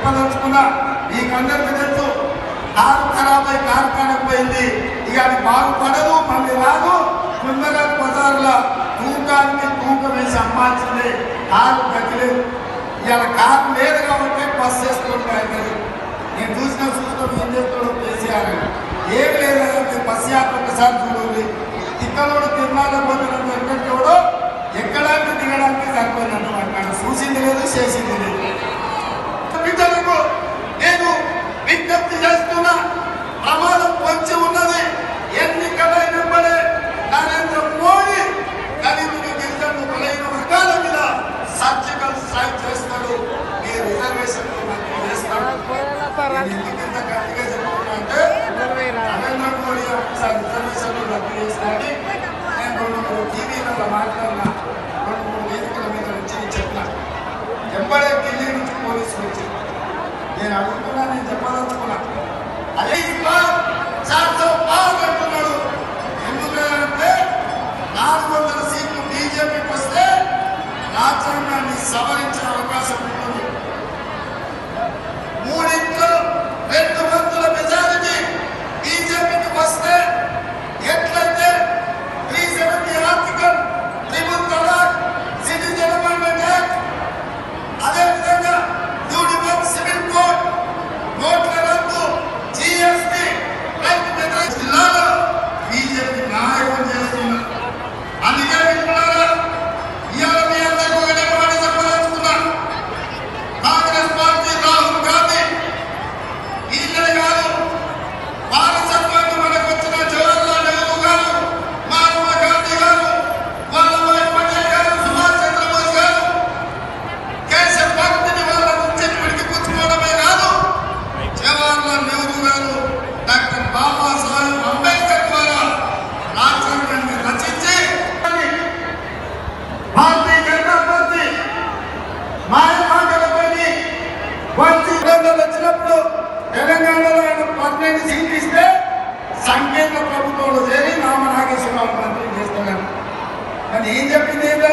చెప్పదలుచుకున్నా మీకందరికీ తెలుసు కారు ఖరాబ్ కార్ఖానకు పోయింది ఇక అది బాగుపడదు మళ్ళీ రాదు. కుందరత్ బజార్లో తూకానికి తూక వేసి అమ్మాల్సిందే. కారు గతిలేదు ఇవాళ కారు లేదు కాబట్టి బస్ చేసుకుంటాయి నేను చూసిన చూసిన ఏం చేస్తాడో కేసీఆర్ అని. ఏం లేదంటే బస్ యాత్ర ఒకసారి చూడండి. తిక్కలోడు తిరుమల పోతున్న చూడో ఎక్కడానికి దిగడానికి సరిపోయినట్టు మాట్లాడు చూసింది లేదు చేసింది లేదు. మాట్లాడినా రెండు మూడు వేదికల మీద వచ్చి చెప్పిన ఎంబడే ఢిల్లీ నుంచి పోలీసులు వచ్చి నేను అడుగుతున్నా నేను చెప్పదలుచుకున్నా అదే ఇంకా చార్తో ఎందుకంటే నాలుగు వందల సీట్లు బీజేపీకి వస్తే రాజ్యాంగాన్ని సవరించే అవకాశం ఉంది. బాబాసాహెబ్ అంబేద్కర్ ద్వారా రాజ్యాంగాన్ని రచించి భారతీయ జనతా పార్టీ మాయ వచ్చి వచ్చినప్పుడు తెలంగాణలో ఆయన పన్నెండు సీట్లు ఇస్తే సంకేత ప్రభుత్వంలో చేరి నామనాగేశ్వరరావు మంత్రి చేస్తున్నాను కానీ ఏం చెప్పింది ఏంటంటే